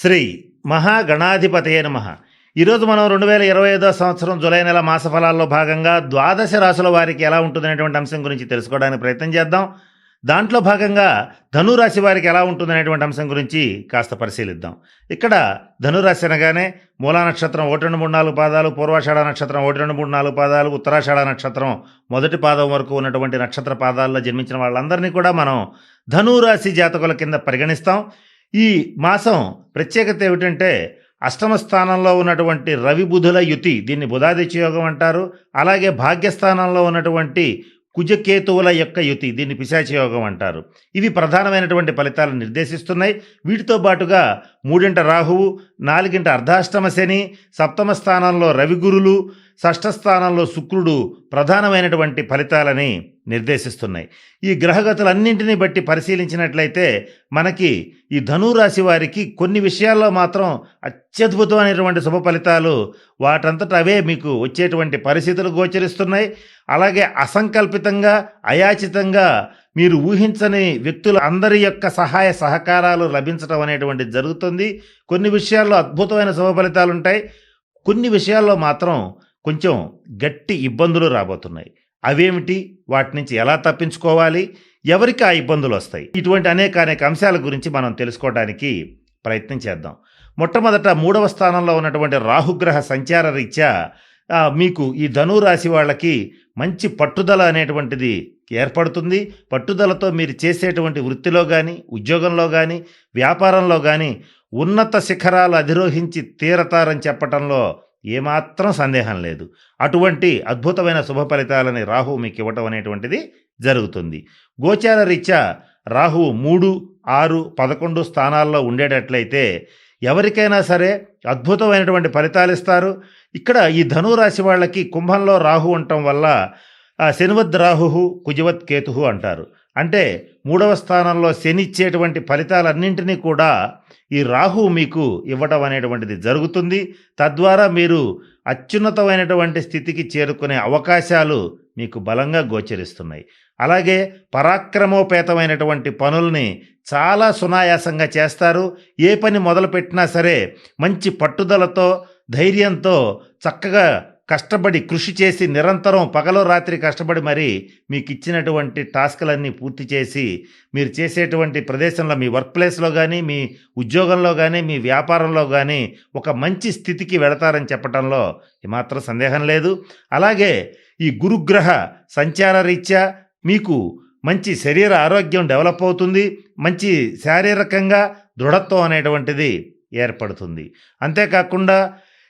శ్రీ మహాగణాధిపతయ నమ. ఈరోజు మనం రెండు వేల ఇరవై ఐదో సంవత్సరం జూలై నెల మాస ఫలాల్లో భాగంగా ద్వాదశ రాశుల వారికి ఎలా ఉంటుందనేటువంటి అంశం గురించి తెలుసుకోవడానికి ప్రయత్నం చేద్దాం. దాంట్లో భాగంగా ధనురాశి వారికి ఎలా ఉంటుందనేటువంటి అంశం గురించి కాస్త పరిశీలిద్దాం. ఇక్కడ ధనురాశి అనగానే మూలా నక్షత్రం ఒకటి రెండు మూడు నాలుగు పాదాలు పూర్వాషాఢ నక్షత్రం ఒకటి రెండు మూడు నాలుగు పాదాలు ఉత్తరాషాఢ నక్షత్రం మొదటి పాదం వరకు ఉన్నటువంటి నక్షత్ర పాదాల్లో జన్మించిన వాళ్ళందరినీ కూడా మనం ధనురాశి జాతకుల కింద పరిగణిస్తాం. ఈ మాసం ప్రత్యేకత ఏమిటంటే అష్టమ స్థానంలో ఉన్నటువంటి రవి బుధుల యుతి దీన్ని బుధాదిత్య యోగం అంటారు. అలాగే భాగ్యస్థానంలో ఉన్నటువంటి కుజకేతువుల యొక్క యుతి దీన్ని పిశాచ యోగం అంటారు. ఇవి ప్రధానమైనటువంటి ఫలితాలను నిర్దేశిస్తున్నాయి. వీటితో పాటుగా మూడింట రాహువు నాలుగింట అర్ధాష్టమ శని సప్తమ స్థానంలో రవిగురులు షష్ఠ స్థానంలో శుక్రుడు ప్రధానమైనటువంటి ఫలితాలని నిర్దేశిస్తున్నాయి. ఈ గ్రహగతులన్నింటినీ బట్టి పరిశీలించినట్లయితే మనకి ఈ ధనురాశి వారికి కొన్ని విషయాల్లో మాత్రం అత్యద్భుతమైనటువంటి శుభ ఫలితాలు వాటంతట అవే మీకు వచ్చేటువంటి పరిస్థితులు గోచరిస్తున్నాయి. అలాగే అసంకల్పితంగా అయాచితంగా మీరు ఊహించని వ్యక్తుల అందరి యొక్క సహాయ సహకారాలు లభించడం అనేటువంటిది జరుగుతుంది. కొన్ని విషయాల్లో అద్భుతమైన శుభ ఫలితాలు ఉంటాయి. కొన్ని విషయాల్లో మాత్రం కొంచెం గట్టి ఇబ్బందులు రాబోతున్నాయి. అవేమిటి? వాటి నుంచి ఎలా తప్పించుకోవాలి? ఎవరికి ఆ ఇబ్బందులు వస్తాయి? ఇటువంటి అనేక అనేక అంశాల గురించి మనం తెలుసుకోవడానికి ప్రయత్నం చేద్దాం. మొట్టమొదట మూడవ స్థానంలో ఉన్నటువంటి రాహుగ్రహ సంచార రీత్యా మీకు ఈ ధనురాశి వాళ్ళకి మంచి పట్టుదల అనేటువంటిది ఏర్పడుతుంది. పట్టుదలతో మీరు చేసేటువంటి వృత్తిలో కానీ ఉద్యోగంలో కానీ వ్యాపారంలో కానీ ఉన్నత శిఖరాలు అధిరోహించి తీరతారని చెప్పటంలో ఏమాత్రం సందేహం లేదు. అటువంటి అద్భుతమైన శుభ ఫలితాలని రాహు మీకు ఇవ్వటం అనేటువంటిది జరుగుతుంది. గోచార రీత్యా రాహు మూడు ఆరు పదకొండు స్థానాల్లో ఉండేటట్లయితే ఎవరికైనా సరే అద్భుతమైనటువంటి ఫలితాలు ఇస్తారు. ఇక్కడ ఈ ధనురాశి వాళ్ళకి కుంభంలో రాహు ఉండటం వల్ల శనివద్ రాహు కుజవత్ కేతు అంటారు. అంటే మూడవ స్థానంలో శని ఇచ్చేటువంటి ఫలితాలన్నింటినీ కూడా ఈ రాహు మీకు ఇవ్వటం అనేటువంటిది జరుగుతుంది. తద్వారా మీరు అత్యున్నతమైనటువంటి స్థితికి చేరుకునే అవకాశాలు మీకు బలంగా గోచరిస్తున్నాయి. అలాగే పరాక్రమోపేతమైనటువంటి పనుల్ని చాలా సునాయాసంగా చేస్తారు. ఏ పని మొదలుపెట్టినా సరే మంచి పట్టుదలతో ధైర్యంతో చక్కగా కష్టపడి కృషి చేసి నిరంతరం పగలో రాత్రి కష్టపడి మరి మీకు ఇచ్చినటువంటి టాస్క్లన్నీ పూర్తి చేసి మీరు చేసేటువంటి ప్రదేశంలో మీ వర్క్ ప్లేస్లో కానీ మీ ఉద్యోగంలో కానీ మీ వ్యాపారంలో కానీ ఒక మంచి స్థితికి వెళతారని చెప్పడంలో ఏమాత్రం సందేహం లేదు. అలాగే ఈ గురుగ్రహ సంచార రీత్యా మీకు మంచి శరీర ఆరోగ్యం డెవలప్ అవుతుంది మంచి శారీరకంగా దృఢత్వం అనేటువంటిది ఏర్పడుతుంది. అంతేకాకుండా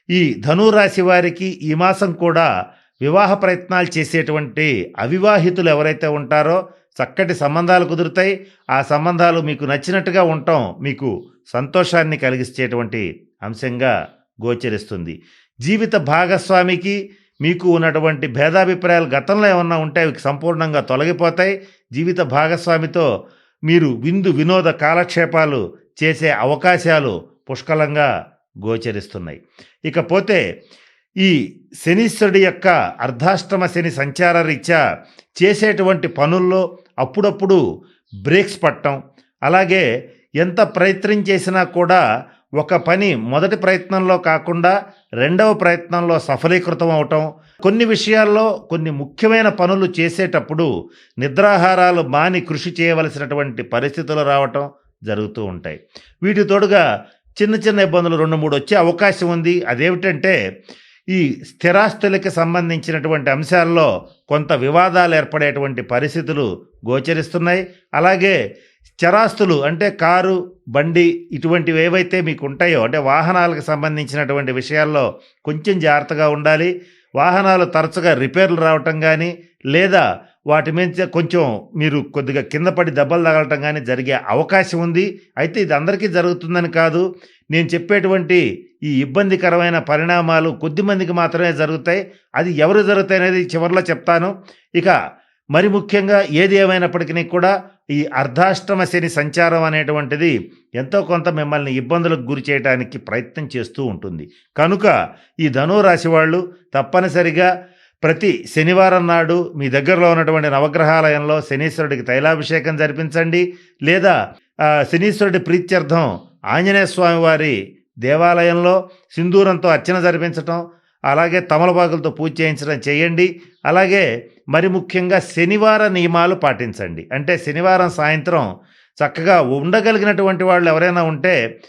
ఈ ధనురాశి వారికి ఈ మాసం కూడా వివాహ ప్రయత్నాలు చేసేటువంటి అవివాహితులు ఎవరైతే ఉంటారో చక్కటి సంబంధాలు కుదురుతాయి. ఆ సంబంధాలు మీకు నచ్చినట్టుగా ఉండటం మీకు సంతోషాన్ని కలిగించేటువంటి అంశంగా గోచరిస్తుంది. జీవిత భాగస్వామికి మీకు ఉన్నటువంటి భేదాభిప్రాయాలు గతంలో ఏమన్నా ఉంటే అవి సంపూర్ణంగా తొలగిపోతాయి. జీవిత భాగస్వామితో మీరు విందు వినోద కాలక్షేపాలు చేసే అవకాశాలు పుష్కలంగా గోచరిస్తున్నాయి. ఇకపోతే ఈ శనీశ్వరుడి యొక్క అర్ధాష్టమ శని సంచార రీత్యా చేసేటువంటి పనుల్లో అప్పుడప్పుడు బ్రేక్స్ పట్టడం అలాగే ఎంత ప్రయత్నం చేసినా కూడా ఒక పని మొదటి ప్రయత్నంలో కాకుండా రెండవ ప్రయత్నంలో సఫలీకృతం అవటం కొన్ని విషయాల్లో కొన్ని ముఖ్యమైన పనులు చేసేటప్పుడు నిద్రాహారాలు మాని కృషి చేయవలసినటువంటి పరిస్థితులు రావటం జరుగుతూ ఉంటాయి. వీటి తోడుగా చిన్న చిన్న ఇబ్బందులు రెండు మూడు వచ్చే అవకాశం ఉంది. అదేమిటంటే ఈ స్థిరాస్తులకి సంబంధించినటువంటి అంశాల్లో కొంత వివాదాలు ఏర్పడేటువంటి పరిస్థితులు గోచరిస్తున్నాయి. అలాగే స్థిరాస్తులు అంటే కారు బండి ఇటువంటివి ఏవైతే మీకు ఉంటాయో అంటే వాహనాలకు సంబంధించినటువంటి విషయాల్లో కొంచెం జాగ్రత్తగా ఉండాలి. వాహనాలు తరచుగా రిపేర్లు రావటం కానీ లేదా వాటి మీద కొంచెం మీరు కొద్దిగా కింద పడి దెబ్బలు తగలటం కానీ జరిగే అవకాశం ఉంది. అయితే ఇది అందరికీ జరుగుతుందని కాదు. నేను చెప్పేటువంటి ఈ ఇబ్బందికరమైన పరిణామాలు కొద్ది మందికి మాత్రమే జరుగుతాయి. అది ఎవరు జరుగుతాయి అనేది చివరిలో చెప్తాను. ఇక మరి ముఖ్యంగా ఏది ఏమైనప్పటికీ కూడా ఈ అర్ధాష్టమ శని సంచారం అనేటువంటిది ఎంతో కొంత మిమ్మల్ని ఇబ్బందులకు గురి చేయడానికి ప్రయత్నం చేస్తూ ఉంటుంది. కనుక ఈ ధనురాశి వాళ్ళు తప్పనిసరిగా ప్రతి శనివారం నాడు మీ దగ్గరలో ఉన్నటువంటి నవగ్రహాలయంలో శనీశ్వరుడికి తైలాభిషేకం జరిపించండి. లేదా శనీశ్వరుడి ప్రీత్యర్థం ఆంజనేయ స్వామి వారి దేవాలయంలో సింధూరంతో అర్చన జరిపించటం అలాగే తమలపాకులతో పూజ చేయించడం చేయండి. అలాగే మరి ముఖ్యంగా శనివార నియమాలు పాటించండి. అంటే శనివారం సాయంత్రం చక్కగా ఉండగలిగినటువంటి వాళ్ళు ఎవరైనా ఉంటే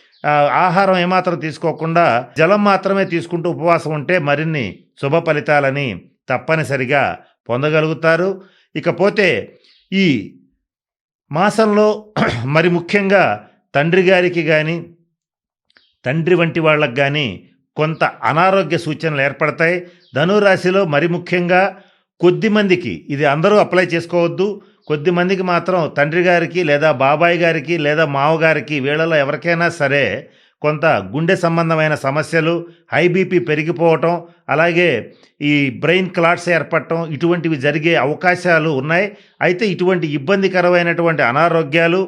ఆహారం ఏమాత్రం తీసుకోకుండా జలం మాత్రమే తీసుకుంటూ ఉపవాసం ఉంటే మరిన్ని శుభ ఫలితాలని తప్పనిసరిగా పొందగలుగుతారు. ఇకపోతే ఈ మాసంలో మరి ముఖ్యంగా తండ్రి గారికి కానీ తండ్రి వంటి వాళ్ళకి కానీ కొంత అనారోగ్య సూచనలు ఏర్పడతాయి. ధనురాశిలో మరి ముఖ్యంగా కొద్దిమందికి ఇది అందరూ అప్లై చేసుకోవద్దు. కొద్దిమందికి మాత్రం తండ్రి గారికి లేదా బాబాయ్ గారికి లేదా మావగారికి వీళ్ళలో ఎవరికైనా సరే కొంత గుండె సంబంధమైన సమస్యలు హై బీపీ పెరిగిపోవటం అలాగే ఈ బ్రెయిన్ క్లాట్స్ ఏర్పడటం ఇటువంటివి జరిగే అవకాశాలు ఉన్నాయి. అయితే ఇటువంటి ఇబ్బందికరమైనటువంటి అనారోగ్యాలు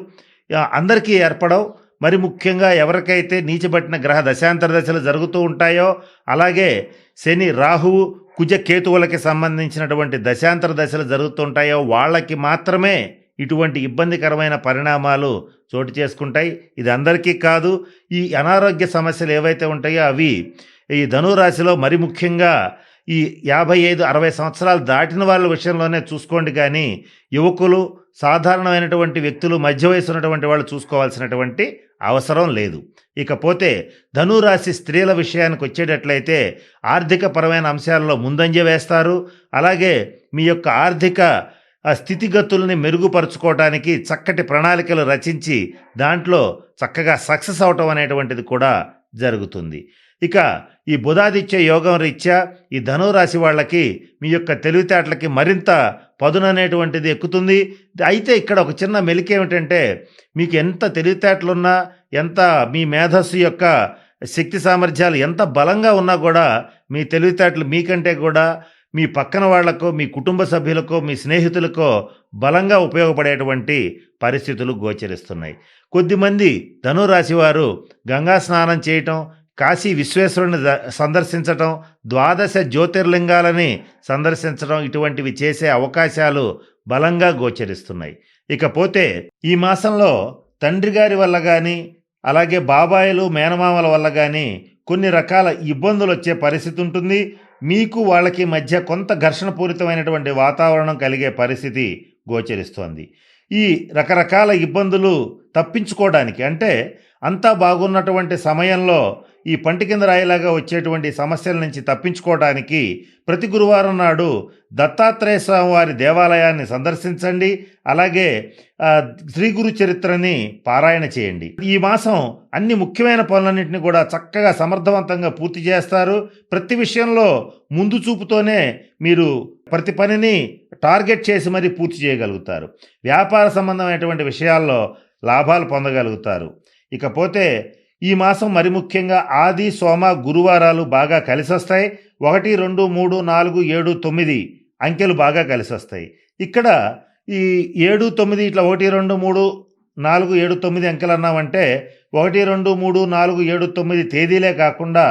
అందరికీ ఏర్పడవు. మరి ముఖ్యంగా ఎవరికైతే నీచబట్టిన గ్రహ దశాంతర దశలు జరుగుతూ ఉంటాయో అలాగే శని రాహువు కుజ కేతువులకి సంబంధించినటువంటి దశాంతర దశలు జరుగుతుంటాయో వాళ్ళకి మాత్రమే ఇటువంటి ఇబ్బందికరమైన పరిణామాలు చోటు చేసుకుంటాయి. ఇది అందరికీ కాదు. ఈ అనారోగ్య సమస్యలు ఏవైతే ఉంటాయో అవి ఈ ధనురాశిలో మరి ముఖ్యంగా ఈ యాభై ఐదు అరవై సంవత్సరాలు దాటిన వాళ్ళ విషయంలోనే చూసుకోండి. కానీ యువకులు సాధారణమైనటువంటి వ్యక్తులు మధ్య వయసు ఉన్నటువంటి వాళ్ళు చూసుకోవాల్సినటువంటి అవసరం లేదు. ఇకపోతే ధనురాశి స్త్రీల విషయానికి వచ్చేటట్లయితే ఆర్థిక పరమైన అంశాలలో ముందంజ వేస్తారు. అలాగే మీ యొక్క ఆర్థిక ఆ స్థితిగతుల్ని మెరుగుపరుచుకోవడానికి చక్కటి ప్రణాళికలు రచించి దాంట్లో చక్కగా సక్సెస్ అవటం అనేటువంటిది కూడా జరుగుతుంది. ఇక ఈ బుధాదిత్య యోగం రీత్యా ఈ ధనురాశి వాళ్ళకి మీ యొక్క తెలివితేటలకి మరింత పదుననేటువంటిది ఎక్కుతుంది. అయితే ఇక్కడ ఒక చిన్న మెలిక ఏమిటంటే మీకు ఎంత తెలివితేటలున్నా ఎంత మీ మేధస్సు యొక్క శక్తి సామర్థ్యాలు ఎంత బలంగా ఉన్నా కూడా మీ తెలివితేటలు మీకంటే కూడా మీ పక్కన వాళ్ళకో మీ కుటుంబ సభ్యులకో మీ స్నేహితులకో బలంగా ఉపయోగపడేటువంటి పరిస్థితులు గోచరిస్తున్నాయి. కొద్దిమంది ధనురాశి వారు గంగా స్నానం చేయటం కాశీ విశ్వేశ్వరుని సందర్శించటం ద్వాదశ జ్యోతిర్లింగాలని సందర్శించడం ఇటువంటివి చేసే అవకాశాలు బలంగా గోచరిస్తున్నాయి. ఇకపోతే ఈ మాసంలో తండ్రి గారి వల్ల కానీ అలాగే బాబాయిలు మేనమామల వల్ల కానీ కొన్ని రకాల ఇబ్బందులు వచ్చే పరిస్థితి ఉంటుంది. మీకు వాళ్ళకి మధ్య కొంత ఘర్షణపూరితమైనటువంటి వాతావరణం కలిగే పరిస్థితి గోచరిస్తోంది. ఈ రకరకాల ఇబ్బందులు తప్పించుకోవడానికి. అంటే అంతా బాగున్నటువంటి సమయంలో ఈ పంటి కింద రాయిలాగా వచ్చేటువంటి సమస్యల నుంచి తప్పించుకోవడానికి ప్రతి గురువారం నాడు దత్తాత్రేయ స్వామి వారి దేవాలయాన్ని సందర్శించండి. అలాగే శ్రీ గురు చరిత్రని పారాయణ చేయండి. ఈ మాసం అన్ని ముఖ్యమైన పనులన్నింటినీ కూడా చక్కగా సమర్థవంతంగా పూర్తి చేస్తారు. ప్రతి విషయంలో ముందు చూపుతోనే మీరు ప్రతి పనిని టార్గెట్ చేసి మరీ పూర్తి చేయగలుగుతారు. వ్యాపార సంబంధమైనటువంటి విషయాల్లో లాభాలు పొందగలుగుతారు. ఇకపోతే ఈ మాసం మరి ముఖ్యంగా ఆది సోమ గురువారాలు బాగా కలిసొస్తాయి. ఒకటి రెండు మూడు నాలుగు ఏడు తొమ్మిది అంకెలు బాగా కలిసి వస్తాయి ఇక్కడ ఈ ఏడు తొమ్మిది ఇట్లా ఒకటి రెండు మూడు నాలుగు ఏడు తొమ్మిది అంకెలు అన్నామంటే ఒకటి రెండు మూడు నాలుగు ఏడు తొమ్మిది తేదీలే కాకుండా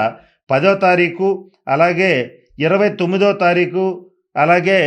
పదో తారీఖు అలాగే ఇరవై తొమ్మిదో తారీఖు అలాగే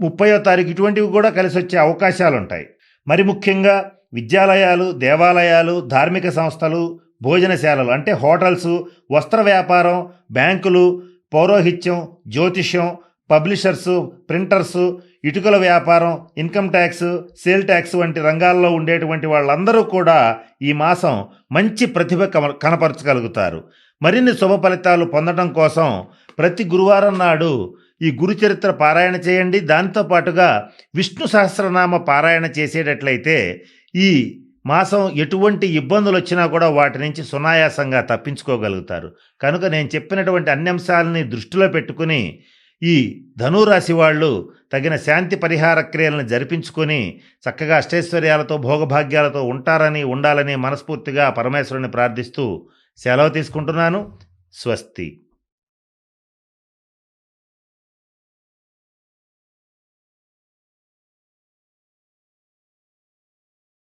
ముప్పయో తారీఖు ఇటువంటివి కూడా కలిసి వచ్చే అవకాశాలు ఉంటాయి మరి ముఖ్యంగా విద్యాలయాలు దేవాలయాలు ధార్మిక సంస్థలు భోజనశాలలు అంటే హోటల్స్ వస్త్ర వ్యాపారం బ్యాంకులు పౌరోహిత్యం జ్యోతిష్యం పబ్లిషర్స్ ప్రింటర్స్ ఇటుకల వ్యాపారం ఇన్కమ్ ట్యాక్స్ సేల్ ట్యాక్స్ వంటి రంగాల్లో ఉండేటువంటి వాళ్ళందరూ కూడా ఈ మాసం మంచి ప్రతిభ కనపరచగలుగుతారు. మరిన్ని శుభ ఫలితాలు పొందడం కోసం ప్రతి గురువారం నాడు ఈ గురుచరిత్ర పారాయణ చేయండి. దాంతోపాటుగా విష్ణు సహస్రనామ పారాయణ చేసేటట్లయితే ఈ మాసం ఎటువంటి ఇబ్బందులు వచ్చినా కూడా వాటి నుంచి సునాయాసంగా తప్పించుకోగలుగుతారు. కనుక నేను చెప్పినటువంటి అన్ని అంశాలని దృష్టిలో పెట్టుకుని ఈ ధనురాశి వాళ్ళు తగిన శాంతి పరిహార క్రియలను జరిపించుకొని చక్కగా అష్టైశ్వర్యాలతో భోగభాగ్యాలతో ఉంటారని ఉండాలని మనస్ఫూర్తిగా పరమేశ్వరుని ప్రార్థిస్తూ సెలవు తీసుకుంటున్నాను. స్వస్తి.